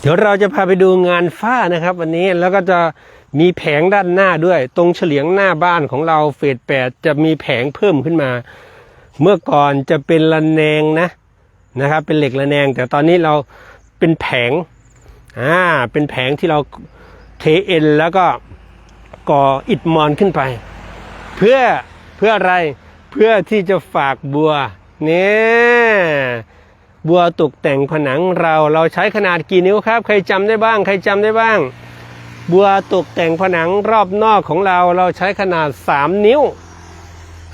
เดี๋ยวเราจะพาไปดูงานฝ้านะครับ วันนี้แล้วก็จะมีแผงด้านหน้าด้วย ตรงเฉลียงหน้าบ้านของเราเฟสแปดจะมีแผงเพิ่มขึ้นมา เมื่อก่อนจะเป็นระแนงนะนะครับ เป็นเหล็กระแนง แต่ตอนนี้เราเป็นแผงอ่าเป็นแผงที่เราเทเอ็นแล้วก็ก่ออิฐมอนขึ้นไป เพื่อเพื่ออะไรเพื่อที่จะฝากบัวเนี่ย บัวตกแต่งผนังเราเราใช้ขนาดกี่นิ้วครับ ใครจำได้บ้าง ใครจำได้บ้าง บัวตกแต่งผนังรอบนอกของเราเราใช้ขนาด 3 นิ้ว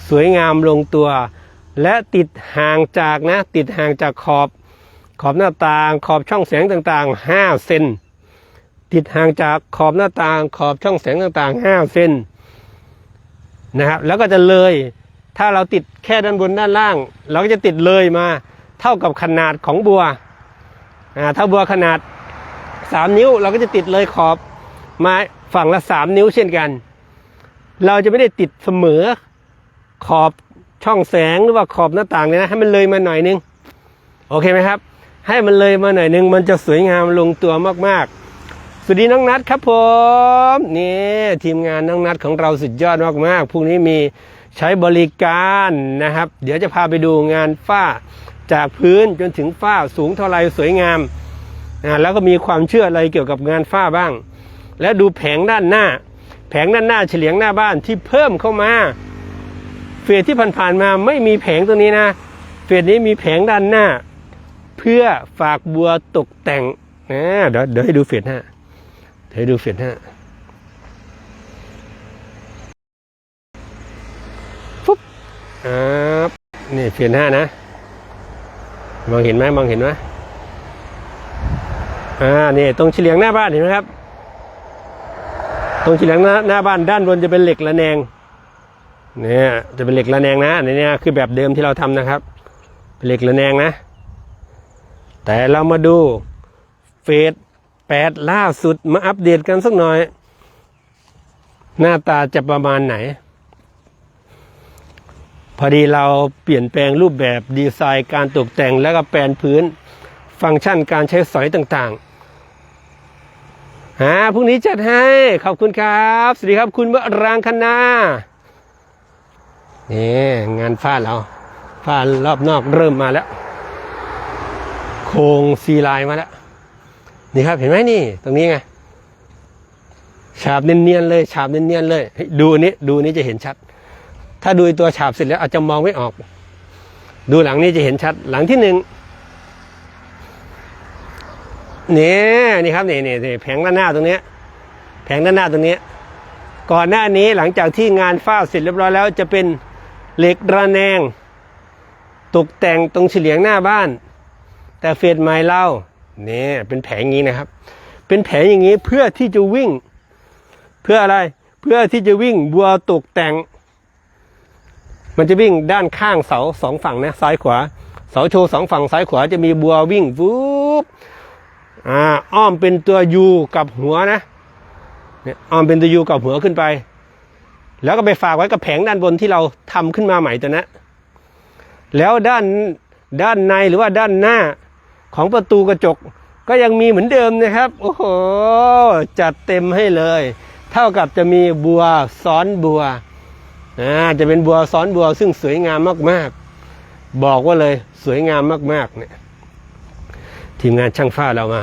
สวยงามลงตัว และติดห่างจากนะ ติดห่างจากขอบ ขอบหน้าต่างขอบช่องแสงต่างๆ 5 เซนติดห่างจากขอบหน้าต่างขอบช่องแสงต่างๆ 5 เซนนะครับแล้วก็จะเลยถ้าเราติดแค่ด้านบนด้านล่าง เราก็จะติดเลยมา เท่ากับขนาดของบัวอ่าถ้าบัวขนาด 3 นิ้วเราก็จะติดเลยขอบไม้ฝั่งละ 3 นิ้วเช่นกัน เราจะไม่ได้ติดเสมอขอบช่องแสงหรือว่าขอบหน้าต่างเลยนะให้มันเลยมาหน่อยนึงโอเคไหมครับ ให้มันเลยมาหน่อยนึงมันจะสวยงามลงตัวมากๆ สวัสดีน้องนัดครับผมนี่ทีมงานน้องนัดของเราสุดยอดมากๆพรุ่งนี้มีใช้บริการนะครับ เดี๋ยวจะพาไปดูงานฝ้า จากพื้นจนถึงฝ้าสูงเท่าไรสวยงามนะแล้วก็มีความเชื่ออะไรเกี่ยวกับงานฝ้าบ้าง และดูแผงด้านหน้า แผงด้านหน้าเฉลียงหน้าบ้านที่เพิ่มเข้ามาเฟสที่ผ่านๆมาไม่มีแผงตัวนี้นะเฟสนี้มีแผงด้านหน้า เพื่อฝากบัวตกแต่งนะเดี๋ยวเดี๋ยวให้ดูเฟสห้าเดี๋ยวให้ดูเฟสห้าปุ๊บอ่านี่เฟสห้านะ มองเห็นไหมมองเห็นไหมอ่านี่ตรงเฉลียงหน้าบ้านเห็นไหมครับ ตรงเฉลียงหน้าหน้าบ้านด้านบนจะเป็นเหล็กระแนงเนี่ยจะเป็นเหล็กระแนงนะในเนี่ยคือแบบเดิมที่เราทำนะครับ เป็นเหล็กระแนงนะ แต่เรามาดูเฟสแปดล่าสุดมาอัปเดตกันสักหน่อย หน้าตาจะประมาณไหน พอดีเราเปลี่ยนแปลงรูปแบบดีไซน์การตกแต่งแล้วก็แปลนพื้น ฟังก์ชันการใช้สอยต่างๆฮะพรุ่งนี้จัดให้ ขอบคุณครับ สวัสดีครับคุณวรางคณานี่งานฝ้าเราฝ้ารอบนอกเริ่มมาแล้ว โครงซีลน์มาแล้ว นี่ครับเห็นไหมนี่ ตรงนี้ไงฉาบเนียนๆเลย ฉาบเนียนๆเลยเฮ้ดูนี้ดูนี้จะเห็นชัด ถ้าดูตัวฉาบเสร็จแล้วอาจจะมองไม่ออก ดูหลังนี้จะเห็นชัดหลังที่หนึ่งนี่นี่ครับนี่นี่นี่แผงด้านหน้าตรงเนี้ยแผงด้านหน้าตรงเนี้ยก่อนหน้านี้หลังจากที่งานฝ้าเสร็จเรียบร้อยแล้ว จะเป็นเหล็กระแนง ตกแต่งตรงเฉลียงหน้าบ้าน แต่เฟสไม้เล่าเนี่ยเป็นแผงงนี้นะครับ เป็นแผงอย่างนี้เพื่อที่จะวิ่ง เพื่ออะไรเพื่อที่จะวิ่งบัวตกแต่ง มันจะวิ่งด้านข้างเสาสองฝั่งนะซ้ายขวา เสาโชว์สองฝั่งซ้ายขวาจะมีบัววิ่งวูบอ่าอ้อมเป็นตัวยูกับหัวนะเนี่ยอ้อมเป็นตัวยูกับหัวขึ้นไป แล้วก็ไปฝากไว้กับแผงด้านบนที่เราทำขึ้นมาใหม่ตัวนั้นแล้วด้านด้านในหรือว่าด้านหน้าของประตูกระจกก็ยังมีเหมือนเดิมนะครับ โอ้โห จัดเต็มให้เลย เท่ากับจะมีบัวซ้อนบัว อ่าจะเป็นบัวซ้อนบัวซึ่งสวยงามมากๆ บอกว่าเลยสวยงามมากๆเนี่ยทีมงานช่างฝ้าเรามา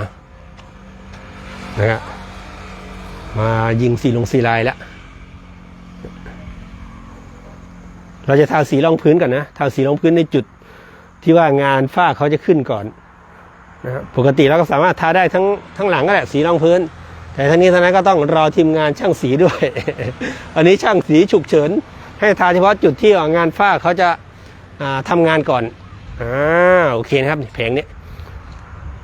นะครับมายิงสีลงสีลายแล้วเราจะทาสีรองพื้นก่อนนะทาสีรองพื้นในจุดที่ว่างานฝ้าเขาจะขึ้นก่อนนะปกติเราก็สามารถทาได้ทั้งทั้งหลังก็แหละสีรองพื้น แต่ทั้งนี้ทั้งนั้นก็ต้องรอทีมงานช่างสีด้วย อันนี้ช่างสีฉุกเฉิน ให้ทาเฉพาะจุดที่งานฝ้าเขาจะาทำงานก่อนอ่าโอเคนะครับแผงนี้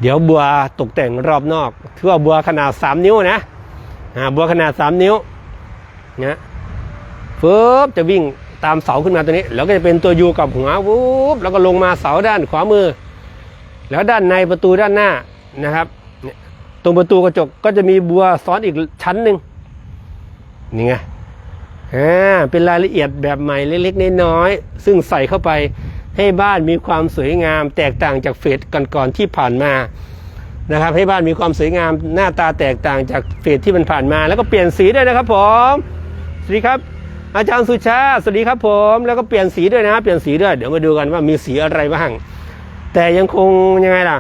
เดี๋ยวบัวตกแต่งรอบนอกถือว่าบัวขนาด 3 นิ้วนะอ่าบัวขนาด 3 นิ้วนะฟึบจะวิ่งตามเสาขึ้นมาตัวนี้ แล้วก็จะเป็นตัวยูกับหัววูบแล้วก็ลงมาเสาด้านขวามือ แล้วด้านในประตูด้านหน้านะครับตรงประตูกระจกก็จะมีบัวซ้อนอีกชั้นหนึ่งนี่ไง อ่าเป็นรายละเอียดแบบใหม่เล็กๆน้อยๆซึ่งใส่เข้าไปให้บ้านมีความสวยงาม แตกต่างจากเฟสก่อนๆที่ผ่านมานะครับ ให้บ้านมีความสวยงามหน้าตาแตกต่างจากเฟสที่มันผ่านมา แล้วก็เปลี่ยนสีด้วยนะครับผมสวัสดีครับ อาจารย์สุชาติสวัสดีครับผม แล้วก็เปลี่ยนสีด้วยนะเปลี่ยนสีด้วยเดี๋ยวมาดูกันว่ามีสีอะไรบ้างแต่ยังคงยังไงล่ะ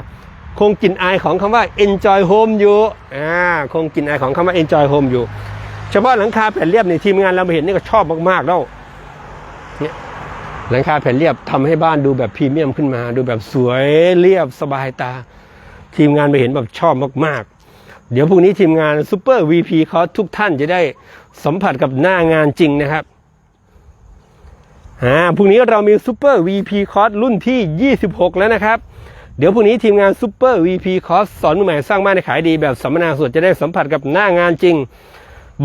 คงกลิ่นอายของคำว่า enjoy home อยู่อ่าคงกลิ่นอายของคำว่า enjoy home อยู่ เฉพาะหลังคาแผ่นเรียบในทีมงานเราไปเห็นนี่ก็ชอบมากๆแล้วเนี่ยหลังคาแผ่นเรียบทำให้บ้านดูแบบพรีเมียมขึ้นมา ดูแบบสวยเรียบสบายตา ทีมงานไปเห็นแบบชอบมากๆ เดี๋ยวพรุ่งนี้ทีมงานซูเปอร์ VP เขาทุกท่านจะได้สัมผัสกับหน้างานจริงนะครับอ่าพรุ่งนี้เรามีซูเปอร์ VP คอร์สรุ่นที่ 26 แล้วนะครับเดี๋ยวพรุ่งนี้ทีมงานซูเปอร์ VP คอร์สสอนมือใหม่สร้างบ้านในขายดีแบบสัมมนาสดจะได้สัมผัสกับหน้างานจริง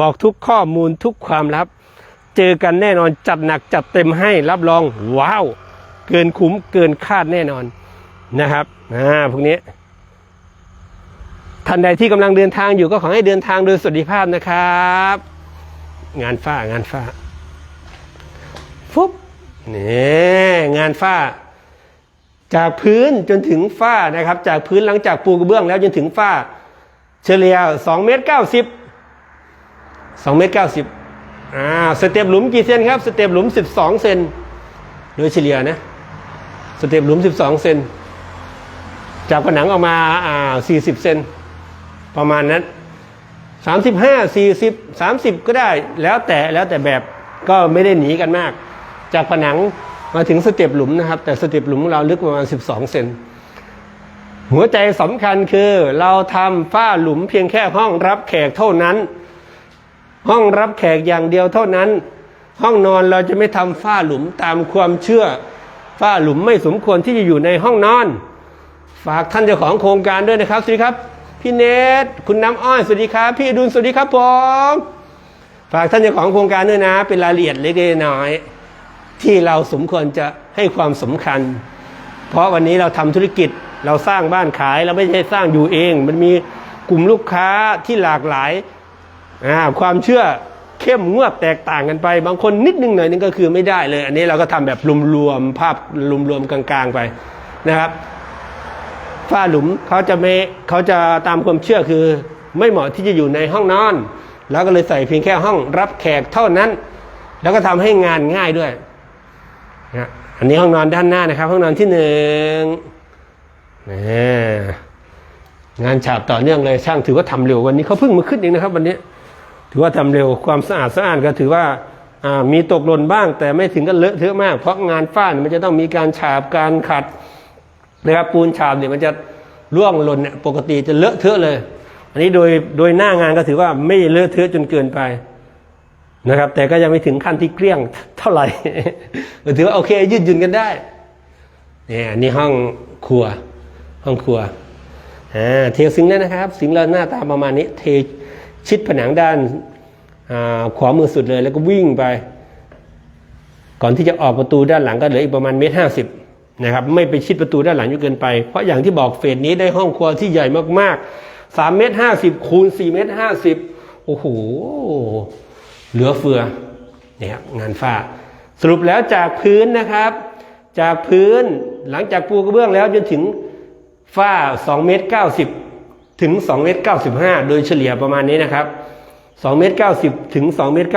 บอกทุกข้อมูลทุกความลับ เจอกันแน่นอนจัดหนักจัดเต็มให้รับรองว้าว เกินคุ้มเกินคาดแน่นอนนะครับอ่าพวกนี้ท่านใดที่กำลังเดินทางอยู่ก็ขอให้เดินทางโดยสวัสดิภาพนะครับ งานฝ้างานฝ้าฟุบนี่งานฝ้า จากพื้นจนถึงฝ้านะครับ จากพื้นหลังจากปูกระเบื้องแล้วจนถึงฝ้า เฉลี่ย2เมตร90 2เมตร90อ่าสเต็ปหลุมกี่เซนครับ สเต็ปหลุม 12 เซนโดยเฉลี่ยนะ สเต็ปหลุม 12 เซนจากผนังออกมาอ่า40 เซนประมาณนั้น 35 40 30 ก็ได้แล้วแต่แล้วแต่แบบก็ไม่ได้หนีกันมาก จากผนังมาถึงสเต็ปหลุมนะครับ แต่สเต็ปหลุมเราลึกประมาณ 12 เซนหัวใจสำคัญคือเราทำฝ้าหลุมเพียงแค่ห้องรับแขกเท่านั้น ห้องรับแขกอย่างเดียวเท่านั้น ห้องนอนเราจะไม่ทำฝ้าหลุมตามความเชื่อ ฝ้าหลุมไม่สมควรที่จะอยู่ในห้องนอน ฝากท่านเจ้าของโครงการด้วยนะครับสวัสดีครับพี่เนทคุณน้ำอ้อยสวัสดีครับ พี่ดุลสวัสดีครับผมฝากท่านเจ้าของโครงการด้วยนะ เป็นรายละเอียดเล็กน้อย ที่เราสมควรจะให้ความสำคัญ เพราะวันนี้เราทำธุรกิจเราสร้างบ้านขายเราไม่ใช่สร้างอยู่เอง มันมีกลุ่มลูกค้าที่หลากหลาย อ่าความเชื่อเข้มงวดแตกต่างกันไป บางคนนิดนึงหน่อยนึงก็คือไม่ได้เลย อันนี้เราก็ทำแบบรวมๆภาพรวมๆกลางๆไปนะครับฝ้าหลุมเขาจะไม่เขาจะตามความเชื่อคือ ไม่เหมาะที่จะอยู่ในห้องนอน แล้วก็เลยใส่เพียงแค่ห้องรับแขกเท่านั้น แล้วก็ทำให้งานง่ายด้วยนะอันนี้ห้องนอนด้านหน้านะครับ ห้องนอนที่หนึ่งนี่งานฉาบต่อเนื่องเลยช่างถือว่าทำเร็ววันนี้เขาเพิ่งมาขึ้นเองนะครับ วันนี้ ถือว่าทำเร็วความสะอาดสะอ้านก็ถือว่ามีตกหล่นบ้าง แต่ไม่ถึงกับเลอะเทอะมาก เพราะงานฝ้านมันจะต้องมีการฉาบการขัดนะครับปูนฉาบเนี่ยมันจะร่วงหล่นเนี่ยปกติจะเลอะเทอะเลย อันนี้โดยโดยหน้างานก็ถือว่าไม่เลอะเทอะจนเกินไปนะครับ แต่ก็ยังไม่ถึงขั้นที่เกลี้ยงเท่าไหร่ถือว่าโอเค ยืดหยุ่นกันได้เนี่ยนนี้ห้องครัว ห้องครัวอ่าเทซิงค์แล้นะครับซิงเราหน้าตาประมาณนี้เท ชิดผนังด้านขวามือสุดเลยแล้วก็วิ่งไป ก่อนที่จะออกประตูด้านหลังก็เหลืออีกประมาณเมตรห้าสิบนะครับไม่ไปชิดประตูด้านหลังจนเกินไป เพราะอย่างที่บอกเฟสนี้ได้ห้องครัวที่ใหญ่มากๆสามเมตรห้าสิบคูณสี่เมตรห้าสิบโอ้โหเหลือเฟือเนี่ยครับงานฝ้า สรุปแล้วจากพื้นนะครับ จากพื้นหลังจากปูกระเบื้องแล้วจนถึงฝ้า2เมตร90 ถึง2เมตร95 โดยเฉลี่ยประมาณนี้นะครับ2เมตร90 ถึง2เมตร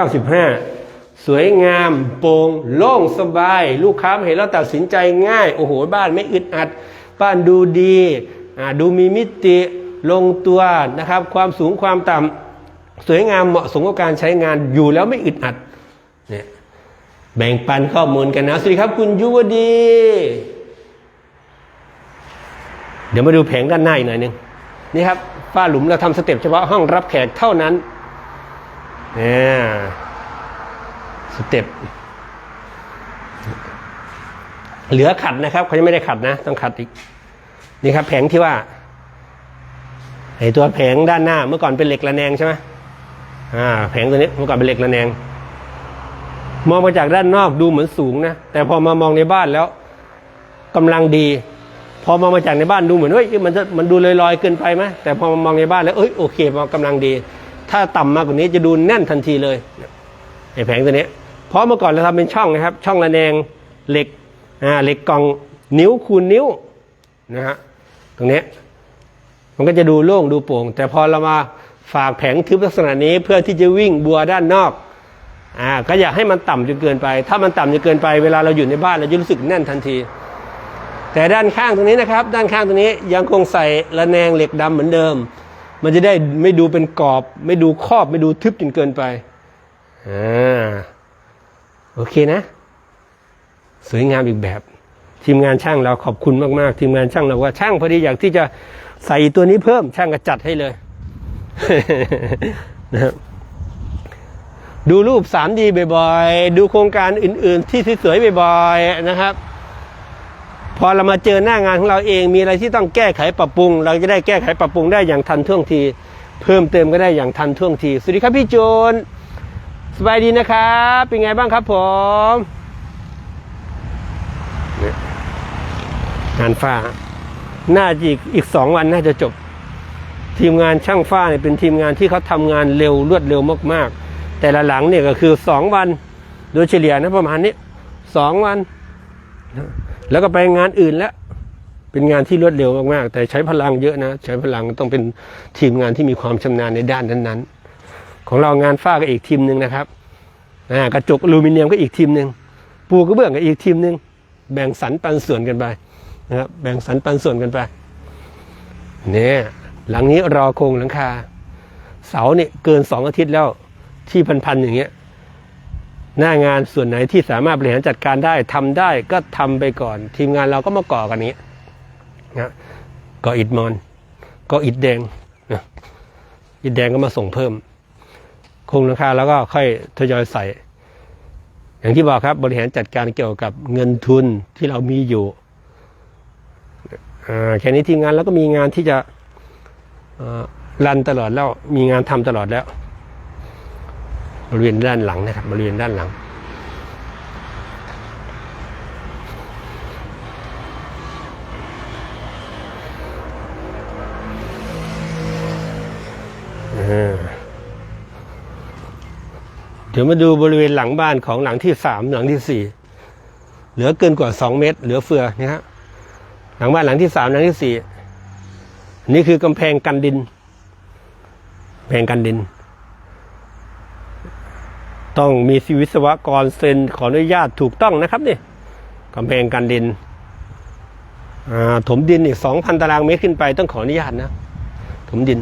95 สวยงามโปร่งโล่งสบาย ลูกค้าเห็นแล้วตัดสินใจง่าย โอ้โห บ้านไม่อึดอัด บ้านดูดีดูมีมิติลงตัวนะครับ ความสูงความต่ำสวยงามเหมาะสมกับการใช้งานอยู่แล้วไม่อึดอัดเนี่ยแบ่งปันข้อมูลกันนะ สวัสดีครับคุณยุวดี เดี๋ยวมาดูแผงด้านหน้าอีกหน่อยหนึ่ง นี่ครับฝ้าหลุมเราทำสเต็ปเฉพาะห้องรับแขกเท่านั้นเนี่ยสเต็ปเหลือขัดนะครับเขายังไม่ได้ขัดนะ ต้องขัดอีก นี่ครับ แผงที่ว่าไอตัวแผงด้านหน้าเมื่อก่อนเป็นเหล็กระแนงใช่ไหมอ่า แผงตัวนี้เมื่อก่อนเป็นเหล็กระแนง มองมาจากด้านนอกดูเหมือนสูงนะ แต่พอมามองในบ้านแล้วกำลังดี พอมองมาจากในบ้านดูเหมือนเฮ้ยมันจะมันดูลอยๆเกินไปไหมแต่พอมามองในบ้านแล้วเอ้ยโอเคมันกำลังดี ถ้าต่ำมากกว่านี้จะดูแน่นทันทีเลยไอ้แผงตัวนี้เพราะเมื่อก่อนเราทำเป็นช่องนะครับ ช่องระแนงเหล็กอ่าเหล็กกองนิ้วคูณนิ้วนะฮะตรงนี้มันก็จะดูโล่งดูโปร่ง แต่พอเรามาฝากแผงทึบลักษณะนี้เพื่อที่จะวิ่งบัวด้านนอกอ่าก็อย่าให้มันต่ำจนเกินไป ถ้ามันต่ำจนเกินไปเวลาเราอยู่ในบ้านเราจะรู้สึกแน่นทันที แต่ด้านข้างตรงนี้นะครับ ด้านข้างตรงนี้ยังคงใส่ระแนงเหล็กดำเหมือนเดิม มันจะได้ไม่ดูเป็นกรอบ ไม่ดูครอบไม่ดูทึบจนเกินไปอ่าโอเคนะ สวยงามอีกแบบ ทีมงานช่างเราขอบคุณมากๆ ทีมงานช่างเราว่าช่างพอดีอยากที่จะใส่ตัวนี้เพิ่มช่างก็จัดให้เลยนะครับดูรูป 3D บ่อยๆ ดูโครงการอื่นๆ ที่สวยๆบ่อยๆ นะครับ พอเรามาเจอหน้างานของเราเองมีอะไรที่ต้องแก้ไขปรับปรุง เราจะได้แก้ไขปรับปรุงได้อย่างทันท่วงที เพิ่มเติมก็ได้อย่างทันท่วงที สวัสดีครับพี่จูนสบายดีนะครับ เป็นไงบ้างครับผมงานฝ้า น่าจะอีกอีกสองวันน่าจะจบ ทีมงานช่างฝ้าเนี่ยเป็นทีมงานที่เขาทำงานเร็วรวดเร็วมากๆ แต่ละหลังเนี่ยก็คือสองวัน โดยเฉลี่ยนะประมาณนี้สองวัน แล้วก็ไปงานอื่นแล้ว เป็นงานที่รวดเร็วมากๆ แต่ใช้พลังเยอะนะ ใช้พลังต้องเป็นทีมงานที่มีความชำนาญในด้านนั้นๆ ของเรางานฝ้าก็อีกทีมหนึ่งนะครับกระจกอลูมิเนียมก็อีกทีมหนึ่งปูกระเบื้องก็อีกทีมหนึ่งแบ่งสรรปันส่วนกันไปนะครับแบ่งสรรปันส่วนกันไปเนี่ยหลังนี้รอโครงหลังคา เสาเนี่ยเกินสองอาทิตย์แล้วที่พันๆอย่างเงี้ย หน้างานส่วนไหนที่สามารถบริหารจัดการได้ทำได้ก็ทำไปก่อน ทีมงานเราก็มาก่อกันนี้นะก่ออิฐมอนก่ออิฐแดงนะอิฐแดงก็มาส่งเพิ่มคงราคาแล้วก็ค่อยทยอยใส่ อย่างที่บอกครับบริหารจัดการเกี่ยวกับเงินทุนที่เรามีอยู่แค่นี้ทีมงานแล้วก็มีงานที่จะรันตลอดแล้วมีงานทำตลอดแล้ว บริเวณด้านหลังนะครับ บริเวณด้านหลังอ่าเดี๋ยวมาดูบริเวณหลังบ้านของหลังที่สามหลังที่สี่เหลือเกินกว่าสองเมตร เหลือเฟือนะฮะหลังบ้านหลังที่สามหลังที่สี่นนี่คือกำแพงกันดินกำแพงกันดิน ต้องมีวิศวกรเซ็นขออนุญาตถูกต้องนะครับนี่กำแพงกันดินถมดินอีกสองพันตารางเมตรขึ้นไปต้องขออนุญาตนะ ถมดิน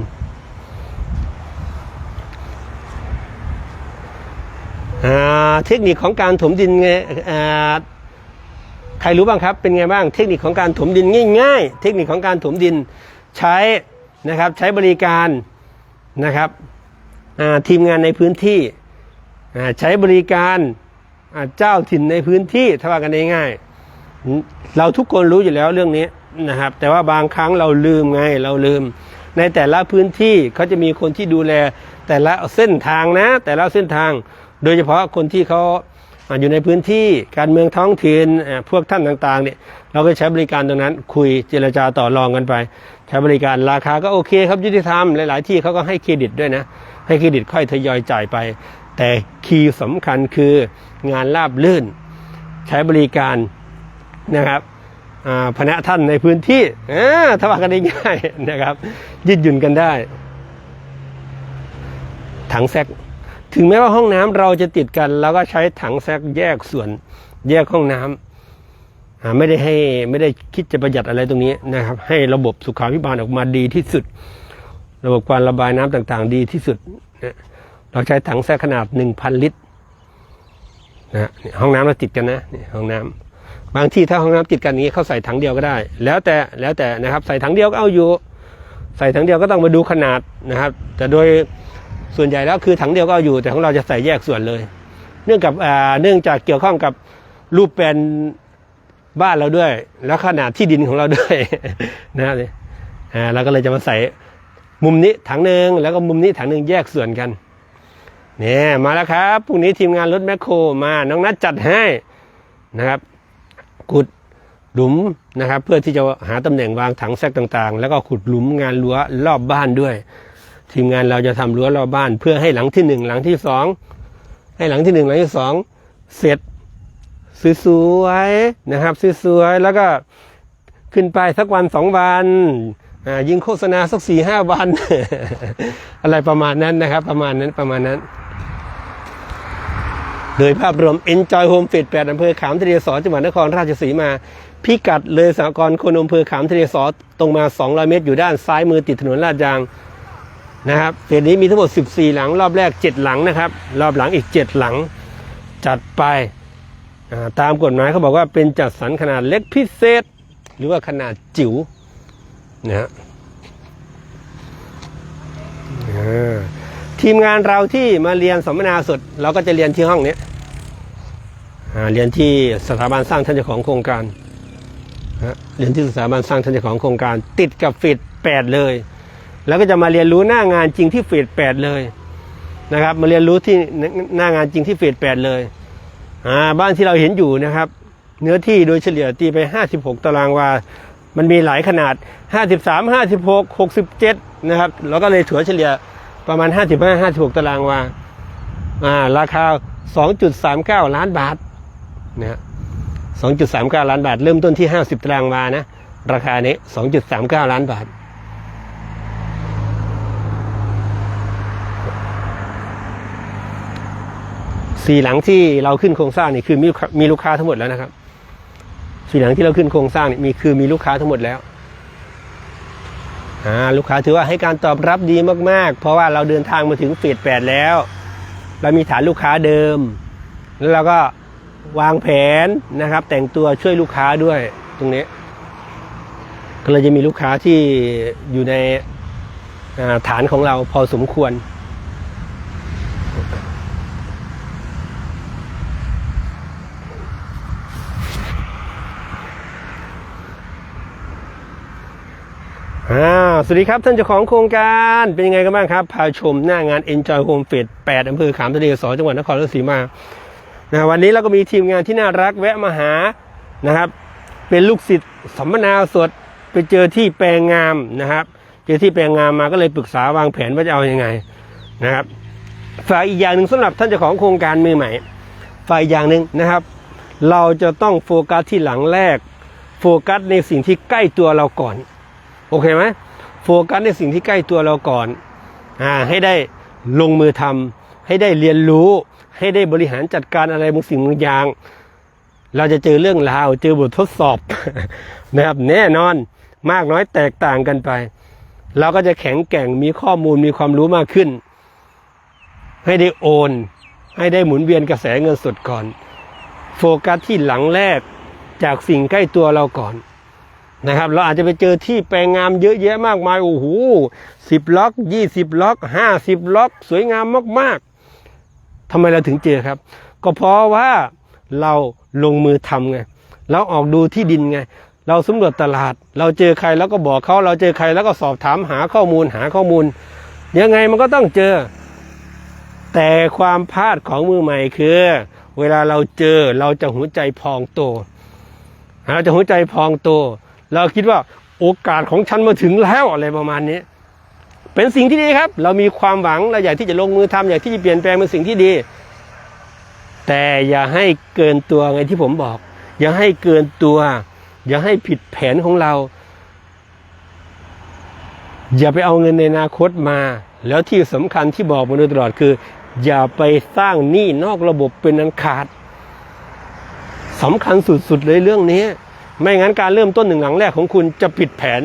เทคนิคของการถมดินไงใครรู้บ้างครับ เป็นไงบ้าง เทคนิคของการถมดินง่าย ๆ เทคนิคของการถมดินใช้นะครับ ใช้บริการนะครับทีมงานในพื้นที่ ใช้บริการเจ้าถิ่นในพื้นที่ถ้าว่ากันง่ายๆเราทุกคนรู้อยู่แล้วเรื่องนี้นะครับ แต่ว่าบางครั้งเราลืมไงเราลืม ในแต่ละพื้นที่เขาจะมีคนที่ดูแล แต่ละเส้นทางนะ แต่ละเส้นทาง โดยเฉพาะคนที่เขาอยู่ในพื้นที่การเมืองท้องถิ่นพวกท่านต่างๆเนี่ยเราก็ใช้บริการตรงนั้น คุยเจรจาต่อรองกันไป ใช้บริการราคาก็โอเคครับยุติธรรมหลายๆที่เขาก็ให้เครดิตด้วยนะ ให้เครดิตค่อยทยอยจ่ายไป แต่คีย์สำคัญคืองานราบลื่น ใช้บริการนะครับพนักท่านในพื้นที่อ่าถ้าว่ากันได้ง่ายๆนะครับ ยืดหยุ่นกันได้ ถังแซกถึงแม้ว่าห้องน้ำเราจะติดกันเราก็ใช้ถังแซกแยกส่วน แยกห้องน้ำอ่าไม่ได้ให้ไม่ได้คิดจะประหยัดอะไรตรงนี้นะครับ ให้ระบบสุขาภิบาลออกมาดีที่สุด ระบบการระบายน้ำต่างๆ ดีที่สุดนะ เราใช้ถังแซกขนาด 1,000 ลิตรนะห้องน้ำเราติดกันนะนห้องน้ำบางที่ถ้าห้องน้ำติดกันนี้เขาใส่ถังเดียวก็ได้ แล้วแต่แล้วแต่นะครับ ใส่ถังเดียวก็เอาอยู่ ใส่ถังเดียวก็ต้องมาดูขนาดนะครับ แต่โดยส่วนใหญ่แล้วคือถังเดียวก็เอาอยู่ แต่ของเราจะใส่แยกส่วนเลย เนื่องกับเนื่องจากเกี่ยวข้องกับรูปแปลนบ้านเราด้วย แล้วขนาดที่ดินของเราด้วยนะครับอ่าเราก็เลยจะมาใส่มุมนี้ถังหนึ่งแล้วก็มุมนี้ถังหนึ่งแยกส่วนกัน เนี่ยมาแล้วครับพรุ่งนี้ทีมงานรถแมคโครมาน้องนัดจัดให้นะครับขุดหลุมนะครับ เพื่อที่จะหาตำแหน่งวางถังแซกต่างๆ แล้วก็ขุดหลุมงานรั้วรอบบ้านด้วย ทีมงานเราจะทำรั้วรอบบ้าน เพื่อให้หลังที่หนึ่งหลังที่สองให้หลังที่หนึ่งหลังที่สองเสร็จสวยๆนะครับสวยๆแล้วก็ขึ้นไปสักวันสองวันยิงโฆษณาสักสี่ห้าวัน อะไรประมาณนั้นนะครับ ประมาณนั้นประมาณนั้น โดยภาพรวม Enjoy Home Fit 8อำเภอขามทะเลสอจังหวัดนครราชสีมา พิกัดเลยสากรณ์คนอำเภอขามทะเลสอตรงมา 200 เมตร อยู่ด้านซ้ายมือติดถนนลาดยางนะครับเฟสนี้มีทั้งหมด 14 หลัง รอบแรก 7 หลังนะครับ รอบหลังอีก 7 หลัง จัดไปตามกฎหมายเขาบอกว่าเป็นจัดสรรขนาดเล็กพิเศษ หรือว่าขนาดจิ๋วนะฮะอ่า ทีมงานเราที่มาเรียนสัมมนาสดเราก็จะเรียนที่ห้องนี้เรียนที่สถาบันสร้างท่านเจ้าของโครงการเรียนที่สถาบันสร้างท่านเจ้าของโครงการ ติดกับฟีดแปดเลย แล้วก็จะมาเรียนรู้หน้างานจริงที่ฟีดแปดเลยนะครับ มาเรียนรู้ที่หน้างานจริงที่ฟีดแปดเลยบ้านที่เราเห็นอยู่นะครับ เนื้อที่โดยเฉลี่ยตีไป 56 ตารางวา มันมีหลายขนาด 53 56 67 นะครับ แล้วก็เลยถัวเฉลี่ย ประมาณ 55 56 ตารางวาอ่าราคา 2.39 ล้านบาทนะฮะ2.39 ล้านบาท เริ่มต้นที่ 50 ตารางวานะ ราคานี้ 2.39 ล้านบาท สี่หลังที่เราขึ้นโครงสร้างนี่คือมีมีลูกค้าทั้งหมดแล้วนะครับ สี่หลังที่เราขึ้นโครงสร้างนี่มีคือมีลูกค้าทั้งหมดแล้ว ลูกค้าถือว่าให้การตอบรับดีมากๆ เพราะว่าเราเดินทางมาถึงเฟสแปดแล้ว เรามีฐานลูกค้าเดิม แล้วเราก็วางแผนนะครับ แต่งตัวช่วยลูกค้าด้วยตรงนี้ ก็เลยจะมีลูกค้าที่อยู่ในฐานของเราพอสมควร อ่าสวัสดีครับท่านเจ้าของโครงการเป็นยังไงกันบ้างครับ พาชมหน้างาน Enjoy Home Fest 8อำเภอขามทะเลสอจังหวัดนครราชสีมานะวันนี้เราก็มีทีมงานที่น่ารักแวะมาหานะครับ เป็นลูกศิษย์สัมมนาสดไปเจอที่แปลงงามนะครับ เจอที่แปลงงามมาก็เลยปรึกษาวางแผนว่าจะเอาอยัางไงนะครับฝ่ายอีกอย่างหนึ่งสำหรับท่านเจ้าของโครงการมือใหม่ฝ่ายอีกอย่างหนึ่งนะครับ เราจะต้องโฟกัสที่หลังแรก โฟกัสในสิ่งที่ใกล้ตัวเราก่อน อเคไหมโฟกัสในสิ่งที่ใกล้ตัวเราก่อนอ่าให้ได้ลงมือทำให้ได้เรียนรู้ ให้ได้บริหารจัดการอะไรบางสิ่งบางอย่าง เราจะเจอเรื่องราวเจอบททดสอบนะครับแน่นอนมากน้อยแตกต่างกันไป เราก็จะแข็งแกร่งมีข้อมูลมีความรู้มากขึ้น ให้ได้โอน ให้ได้หมุนเวียนกระแสเงินสดก่อน โฟกัสที่หลังแรกจากสิ่งใกล้ตัวเราก่อน นะครับเราอาจจะไปเจอที่แปลงงามเยอะแยะมากมายโอ้โหสิบล็อกยี่สิบล็อกห้าสิบล็อก สวยงามมากๆทำไมเราถึงเจอครับ ก็เพราะว่าเราลงมือทำไงเราออกดูที่ดินไง เราสำรวจตลาด เราเจอใครแล้วก็บอกเขาเราเจอใครแล้วก็สอบถามหาข้อมูลหาข้อมูล ยังไงมันก็ต้องเจอ แต่ความพลาดของมือใหม่คือ เวลาเราเจอเราจะหัวใจพองโตเราจะหัวใจพองโต เราคิดว่าโอกาสของฉันมาถึงแล้วอะไรประมาณนี้ เป็นสิ่งที่ดีครับ เรามีความหวังเราอยากที่จะลงมือทำอยากที่จะเปลี่ยนแปลงเป็นสิ่งที่ดี แต่อย่าให้เกินตัวไงที่ผมบอก อย่าให้เกินตัว อย่าให้ผิดแผนของเรา อย่าไปเอาเงินในอนาคตมา แล้วที่สำคัญที่บอกมาโดยตลอดคือ อย่าไปสร้างหนี้นอกระบบเป็นอันขาดสำคัญสุดๆเลยเรื่องนี้ ไม่งั้นการเริ่มต้นหนึ่งหลังแรกของคุณจะผิดแผน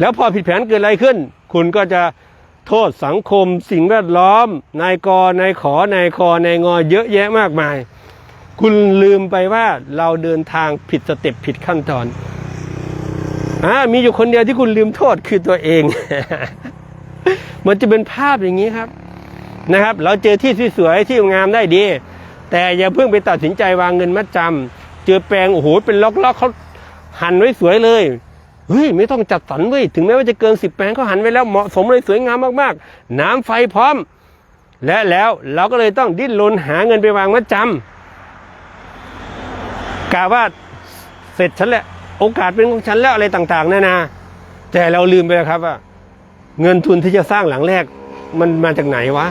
แล้วพอผิดแผนเกิดอะไรขึ้น คุณก็จะโทษสังคม สิ่งแวดล้อม นายกนายขอนายคอนายงอเยอะแยะมากมาย คุณลืมไปว่าเราเดินทางผิดสเต็ปผิดขั้นตอนอ่ามีอยู่คนเดียวที่คุณลืมโทษคือตัวเอง มันจะเป็นภาพอย่างนี้ครับนะครับ เราเจอที่สวยๆที่งามได้ดี แต่อย่าเพิ่งไปตัดสินใจวางเงินมัดจำ เจอแปลงโอ้โหเป็นล็อกๆเขาหั่นไว้สวยเลยเฮ้ยไม่ต้องจัดสรรเว้ยถึงแม้ว่าจะเกินสิบแปลงเขาหั่นไว้แล้วเหมาะสมเลยสวยงามมากๆ น้ำไฟพร้อม และแล้วเราก็เลยต้องดิ้นรนหาเงินไปวางมัดจำกะว่าเสร็จฉันแหละ โอกาสเป็นของฉันแล้วอะไรต่าง ๆนานาแต่เราลืมไปแล้วครับว่า เงินทุนที่จะสร้างหลังแรกมันมาจากไหนวะ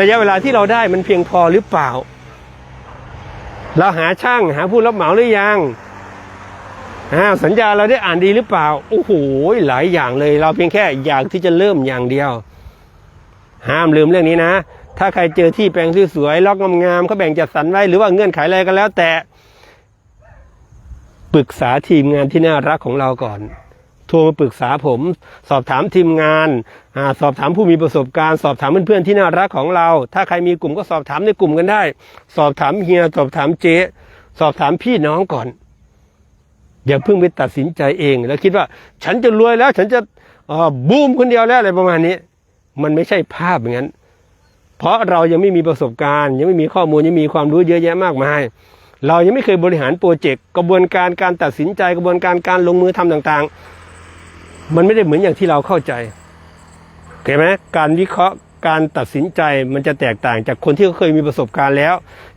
ระยะเวลาที่เราได้มันเพียงพอหรือเปล่า เราหาช่างหาผู้รับเหมาหรือยังอ่าสัญญาเราได้อ่านดีหรือเปล่า โอ้โหหลายอย่างเลย เราเพียงแค่อยากที่จะเริ่มอย่างเดียว ห้ามลืมเรื่องนี้นะ ถ้าใครเจอที่แปลงสวยๆล็อกงามๆเขาแบ่งจัดสรรไว้หรือว่าเงื่อนไขอะไรก็แล้วแต่ปรึกษาทีมงานที่น่ารักของเราก่อน โทรมาปรึกษาผม สอบถามทีมงานอสอบถามผู้มีประสบการณ์ สอบถามเพื่อนๆที่น่ารักของเรา ถ้าใครมีกลุ่มก็สอบถามในกลุ่มกันได้ สอบถามเฮียสอบถามเจ๊สอบถามพี่น้องก่อน อย่าเพิ่งไปตัดสินใจเอง แล้วคิดว่า ฉันจะรวยแล้ว ฉันจะอ่อบูมคนเดียวแล้วอะไรประมาณนี้ มันไม่ใช่ภาพอย่างนั้น เพราะเรายังไม่มีประสบการณ์ ยังไม่มีข้อมูลยังมีความรู้เยอะแยะมากมายเรายังไม่เคยบริหารโปรเจกต์กระบวนการการตัดสินใจกระบวนการการลงมือทำต่างๆ มันไม่ได้เหมือนอย่างที่เราเข้าใจเข้าใจไหมการวิเคราะห์การตัดสินใจมันจะแตกต่างจากคนที่เขาเคยมีประสบการณ์แล้ว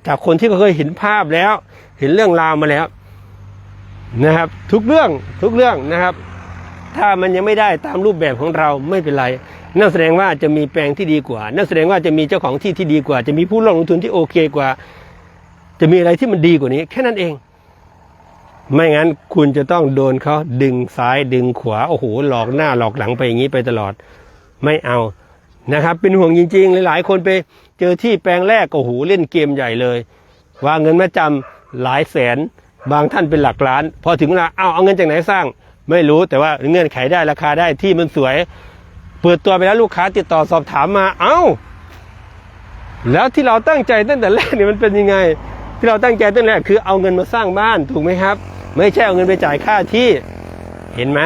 จากคนที่เขาเคยเห็นภาพแล้ว เห็นเรื่องราวมาแล้วนะครับ ทุกเรื่องทุกเรื่องนะครับ ถ้ามันยังไม่ได้ตามรูปแบบของเราไม่เป็นไรนั่นแสดงว่าจะมีแปลงที่ดีกว่า นั่นแสดงว่าจะมีเจ้าของที่ที่ดีกว่า จะมีผู้ลงทุนที่โอเคกว่า จะมีอะไรที่มันดีกว่านี้ แค่นั้นเอง ไม่งั้นคุณจะต้องโดนเขาดึงซ้ายดึงขวาโอ้โหหลอกหน้าหลอกหลังไปอย่างนี้ไปตลอด ไม่เอานะครับ เป็นห่วงจริง ๆ หลายๆ คนไปเจอที่แปลงแรกโอ้โหเล่นเกมใหญ่เลย วางเงินมาจำหลายแสน บางท่านเป็นหลักล้าน พอถึงเวลาเอาเอาเงินจากไหนสร้าง ไม่รู้แต่ว่าเงื่อนไขได้ราคาได้ที่มันสวย เปิดตัวไปแล้วลูกค้าติดต่อสอบถามมาเอ้า แล้วที่เราตั้งใจตั้งแต่แรกเนี่ยมันเป็นยังไงที่เราตั้งใจตั้งแต่แรกคือเอาเงินมาสร้างบ้านถูกไหมครับ ไม่ใช่เอาเงินไปจ่ายค่าที่เห็นไหม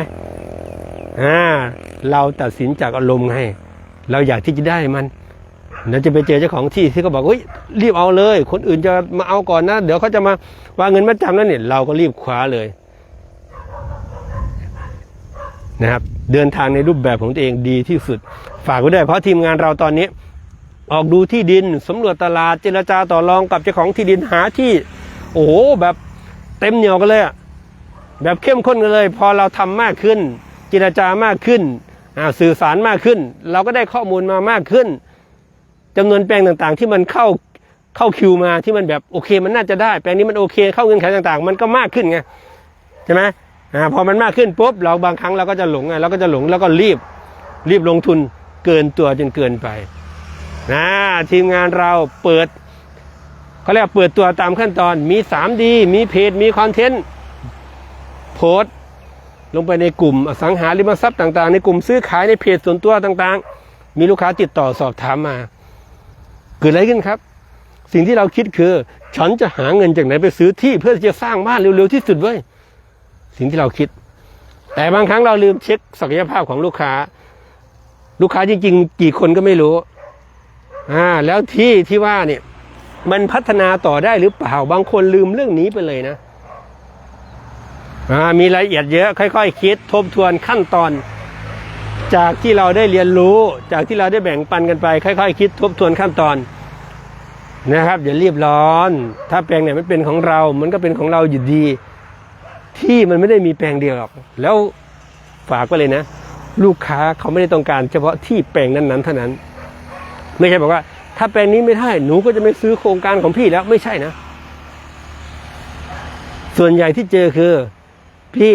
อ่าเราตัดสินจากอารมณ์ไงเราอยากที่จะได้มันเราจะไปเจอเจ้าของที่ที่เขาบอกเฮ้ยรีบเอาเลย คนอื่นจะมาเอาก่อนนะเดี๋ยวเขาจะมาวางเงินมาจำแล้วเนี่ย เราก็รีบคว้าเลยนะครับ เดินทางในรูปแบบของตัวเองดีที่สุด ฝากไว้ด้วยเพราะทีมงานเราตอนนี้ ออกดูที่ดินสำรวจตลาดเจรจาต่อรองกับเจ้าของที่ดินหาที่ โอ้โหแบบ เต็มเหนียวกันเลยอะแบบเข้มข้นกันเลย พอเราทำมากขึ้นเจรจามากขึ้นสื่อสารมากขึ้น เราก็ได้ข้อมูลมามากขึ้นจำนวนแปลงต่างๆ ที่มันเข้าเข้าคิวมาที่มันแบบโอเค มันน่าจะได้ แปลงนี้มันโอเค เข้าเงื่อนไขต่างๆ มันก็มากขึ้นไงใช่ไหมอพอมันมากขึ้นปุ๊บเราบางครั้งเราก็จะหลงไงเราก็จะหลงแล้วก็รีบรีบลงทุนเกินตัวจนเกินไปนะทีมงานเราเปิด เขาเรียกเปิดตัวตามขั้นตอนมี 3D มีเพจมีคอนเทนต์โพสลงไปในกลุ่มอสังหาริมทรัพย์ต่าง ๆ ในกลุ่มซื้อขายในเพจส่วนตัวต่างๆ มีลูกค้าติดต่อสอบถามมา เกิดอะไรขึ้นครับ สิ่งที่เราคิดคือ ฉันจะหาเงินจากไหนไปซื้อที่เพื่อจะสร้างบ้านเร็วๆที่สุดเว้ยสิ่งที่เราคิด แต่บางครั้งเราลืมเช็คศักยภาพของลูกค้า ลูกค้าจริง ๆ กี่คนก็ไม่รู้อ่าแล้วที่ที่ว่าเนี่ย มันพัฒนาต่อได้หรือเปล่า บางคนลืมเรื่องนี้ไปเลยนะมีรายละเอียดเยอะ ค่อยๆคิดทบทวนขั้นตอน จากที่เราได้เรียนรู้ จากที่เราได้แบ่งปันกันไป ค่อยๆคิดทบทวนขั้นตอนนะครับอย่ารีบร้อน ถ้าแปลงไหนไม่เป็นของเรา มันก็เป็นของเราอยู่ดี ที่มันไม่ได้มีแปลงเดียวหรอกแล้วฝากไว้เลยนะ ลูกค้าเขาไม่ได้ต้องการเฉพาะที่แปลงนั้นๆเท่านั้น ไม่ใช่บอกว่า ถ้าแปลงนี้ไม่ได้หนูก็จะไม่ซื้อโครงการของพี่แล้วไม่ใช่นะ ส่วนใหญ่ที่เจอคือ พี่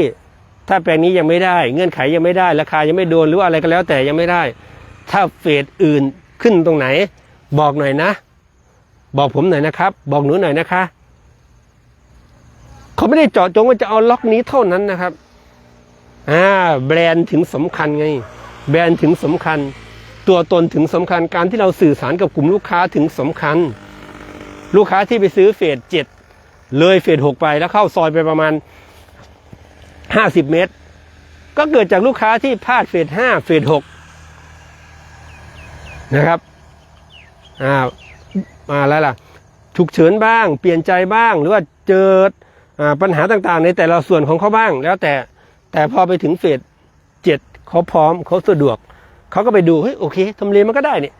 ถ้าแปลงนี้ยังไม่ได้ เงื่อนไขยังไม่ได้ ราคายังไม่โดนหรืออะไรก็แล้ว แต่ยังไม่ได้ ถ้าเฟสอื่นขึ้นตรงไหน บอกหน่อยนะ บอกผมหน่อยนะครับ บอกหนูหน่อยนะคะเขาไม่ได้เจาะจงว่าจะเอาล็อกนี้เท่านั้นนะครับอ่าแบรนด์ถึงสำคัญไง แบรนด์ถึงสำคัญ ตัวตนถึงสำคัญการที่เราสื่อสารกับกลุ่มลูกค้าถึงสำคัญ ลูกค้าที่ไปซื้อเฟสเจ็ดเลยเฟสหกไปแล้วเข้าซอยไปประมาณห้าสิบเมตร ก็เกิดจากลูกค้าที่พลาดเฟสห้าเฟสหกนะครับอ่ามาแล้วล่ะฉุกเฉินบ้าง เปลี่ยนใจบ้าง หรือว่าเจออปัญหาต่างๆ ในแต่ละส่วนของเขาบ้าง แล้วแต่แต่พอไปถึงเฟสเจ็ดเขาพร้อมเขาสะดวก เขาก็ไปดูเฮ้ยโอเคทำเลมันก็ได้นี่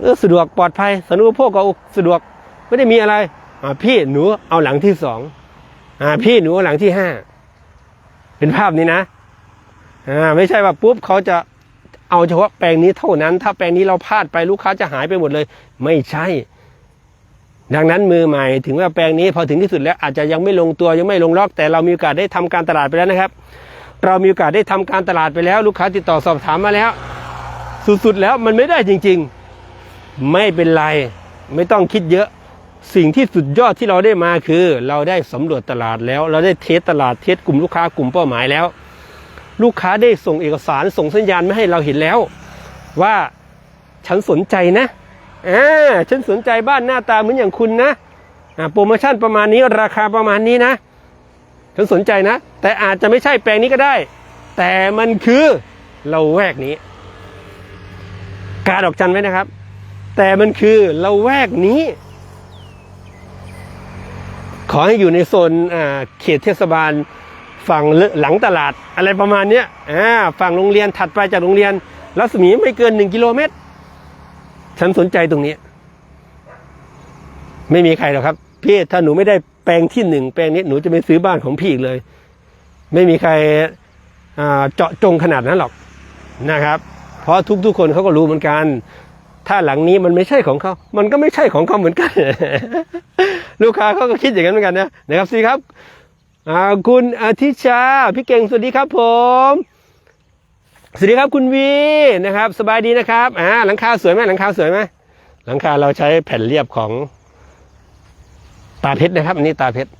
เออสะดวกปลอดภัยสนุโภคก็สะดวกไม่ได้มีอะไรอ่าพี่หนูเอาหลังที่สองอ่าพี่หนูเอาหลังที่ห้าเป็นภาพนี้นะอ่าไม่ใช่ว่าปุ๊บเขาจะเอาเฉพาะแปลงนี้เท่านั้น ถ้าแปลงนี้เราพลาดไปลูกค้าจะหายไปหมดเลย ไม่ใช่ ดังนั้นมือใหม่ถึงว่าแปลงนี้พอถึงที่สุดแล้วอาจจะยังไม่ลงตัวยังไม่ลงล็อก แต่เรามีโอกาสได้ทำการตลาดไปแล้วนะครับ เรามีโอกาสได้ทำการตลาดไปแล้ว ลูกค้าติดต่อสอบถามมาแล้ว สุดๆแล้วมันไม่ได้จริง ๆ ไม่เป็นไร ไม่ต้องคิดเยอะสิ่งที่สุดยอดที่เราได้มาคือ เราได้สำรวจตลาดแล้ว เราได้เทสตลาดเทสกลุ่มลูกค้ากลุ่มเป้าหมายแล้ว ลูกค้าได้ส่งเอกสารส่งสัญญาณมาให้เราเห็นแล้ว ว่าฉันสนใจนะอ่าฉันสนใจบ้านหน้าตาเหมือนอย่างคุณนะอ่าโปรโมชั่นประมาณนี้ราคาประมาณนี้นะ ฉันสนใจนะ แต่อาจจะไม่ใช่แปลงนี้ก็ได้ แต่มันคือเราแวกนี้ การดอกจันไว้นะครับ แต่มันคือเราแวกนี้ ขอให้อยู่ในโซนเขตเทศบาลฝั่งหลังตลาดอะไรประมาณเนี้ยฝั่งโรงเรียนถัดไปจากโรงเรียนรัศมีไม่เกินหนึ่งกิโลเมตร ฉันสนใจตรงนี้ ไม่มีใครหรอกครับ พี่ถ้าหนูไม่ได้ ปลงที่หนึ่งแปลงนี้หนูจะไม่ซื้อบ้านของพี่อีกเลย ไม่มีใครเจาะจงขนาดนั้นหรอกนะครับ เพราะทุกๆคนเขาก็รู้เหมือนกัน ถ้าหลังนี้มันไม่ใช่ของเขา มันก็ไม่ใช่ของเขาเหมือนกัน ลูกค้าเขาก็คิดอย่างนั้นเหมือนกันนะนะครับสิครับคุณอาทิชาพี่เก่งสวัสดีครับผมสวัสดีครับคุณวีนะครับ สบายดีนะครับอ่าหลังคาสวยไหมหลังคาสวยไหมหลังคาเราใช้แผ่นเรียบของาเพชรนะครับ อันนี้ตาเพชร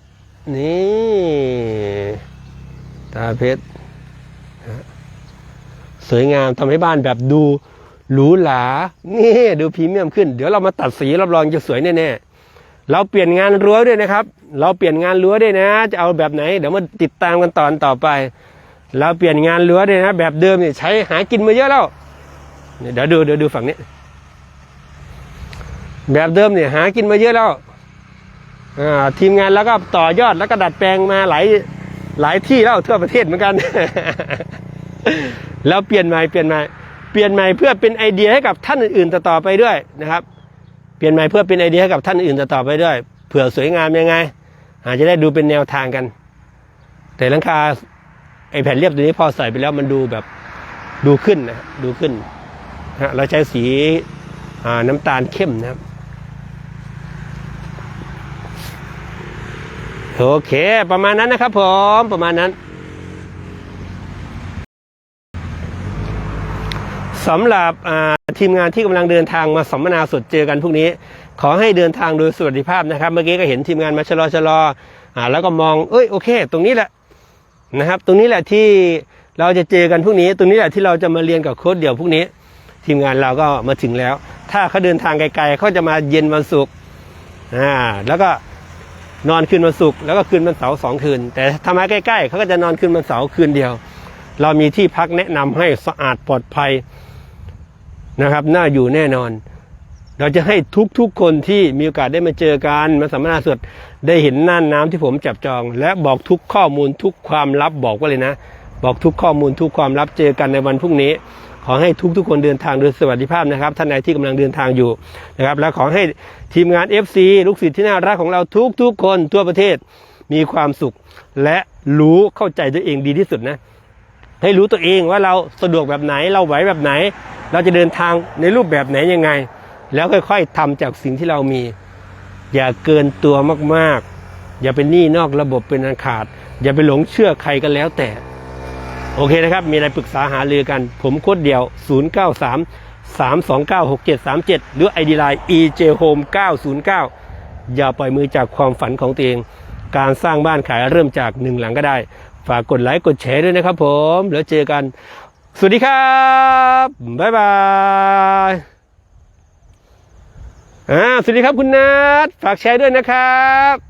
นี่ ตาเพชรสวยงามทำให้บ้านแบบดูหรูหรานี่ดูพรีเมียมขึ้น เดี๋ยวเรามาตัดสีรับรองจะสวยแน่ๆเราเปลี่ยนงานรั้วด้วยนะครับ เราเปลี่ยนงานรั้วด้วยนะ จะเอาแบบไหน เดี๋ยวมาติดตามกันตอนต่อไป เราเปลี่ยนงานรั้วด้วยนะ แบบเดิมเนี่ยใช้หากินมาเยอะแล้วเดี๋ยวดูเดี๋ยวดูฝั่งนี้ แบบเดิมเนี่ยหากินมาเยอะแล้ว ทีมงานแล้วก็ต่อยอดแล้วก็ดัดแปลงมาหลายหลายที่แล้วทั่วประเทศเหมือนกัน แล้วเปลี่ยนใหม่เปลี่ยนใหม่เปลี่ยนใหม่เพื่อเป็นไอเดียให้กับท่านอื่นๆต่อไปด้วยนะครับ เปลี่ยนใหม่เพื่อเป็นไอเดียให้กับท่านอื่นต่อไปด้วย เผื่อสวยงามยังไง อาจจะได้ดูเป็นแนวทางกัน แต่หลังคาไอแผ่นเรียบตัวนี้พอใส่ไปแล้วมันดูแบบดูขึ้นนะดูขึ้นนะฮะเราใช้สีน้ำตาลเข้มนะครับ โอเค ประมาณนั้นนะครับผมประมาณนั้นสำหรับทีมงานที่กำลังเดินทางมาสัมมนาสดเจอกันพรุ่งนี้ ขอให้เดินทางโดยสวัสดิภาพนะครับ เมื่อกี้ก็เห็นทีมงานมาชะลอชะลออแล้วก็มองเอ้ยโอเค ตรงนี้แหละนะครับ ตรงนี้แหละที่เราจะเจอกันพรุ่งนี้ ตรงนี้แหละที่เราจะมาเรียนกับโค้ดเดี่ยวพรุ่งนี้ ทีมงานเราก็มาถึงแล้ว ถ้าเขาเดินทางไกลๆเขาจะมาเย็นวันศุกร์อ่าแล้วก็ นอนคืนวันศุกร์แล้วก็คืนวันเสาร์สองคืน แต่ถ้ามาใกล้ๆเขาก็จะนอนคืนวันเสาร์คืนเดียว เรามีที่พักแนะนำให้สะอาดปลอดภัยนะครับ น่าอยู่แน่นอน เราจะให้ทุกๆคนที่มีโอกาสได้มาเจอกันมาสัมมนาสดได้เห็นน่านน้ำที่ผมจับจอง และบอกทุกข้อมูลทุกความลับบอกไว่าเลยนะ บอกทุกข้อมูลทุกความลับเจอกันในวันพรุ่งนี้ อให้ทุกๆคนเดินทางโดยสวัสดิภาพนะครับ ท่านใดที่กำลังเดินทางอยู่นะครับ และขอให้ทีมงาน FC ลูกศิษย์ที่น่ารักของเราทุกๆคนทั่วประเทศมีความสุข และรู้เข้าใจตัวเองดีที่สุดนะ ให้รู้ตัวเองว่าเราสะดวกแบบไหนเราไหวแบบไหน เราจะเดินทางในรูปแบบไหนยังไง แล้วค่อย ๆทำจากสิ่งที่เรามี อย่าเกินตัวมากๆ อย่าเป็นหนี้นอกระบบเป็นอันขาด อย่าไปหลงเชื่อใครก็แล้วแต่ โอเคนะครับ มีอะไรปรึกษาหารือกัน ผมโคดเดียว 093 329 6737 หรือ ID Line EJ Home 909 อย่าปล่อยมือจากความฝันของตัวเอง การสร้างบ้านขายเริ่มจากหนึ่งหลังก็ได้ ฝากกดไลค์กดแชร์ด้วยนะครับผม แล้วเจอกัน สวัสดีครับ บ๊ายบายอ่าสวัสดีครับคุณนัทฝากแชร์ด้วยนะครับ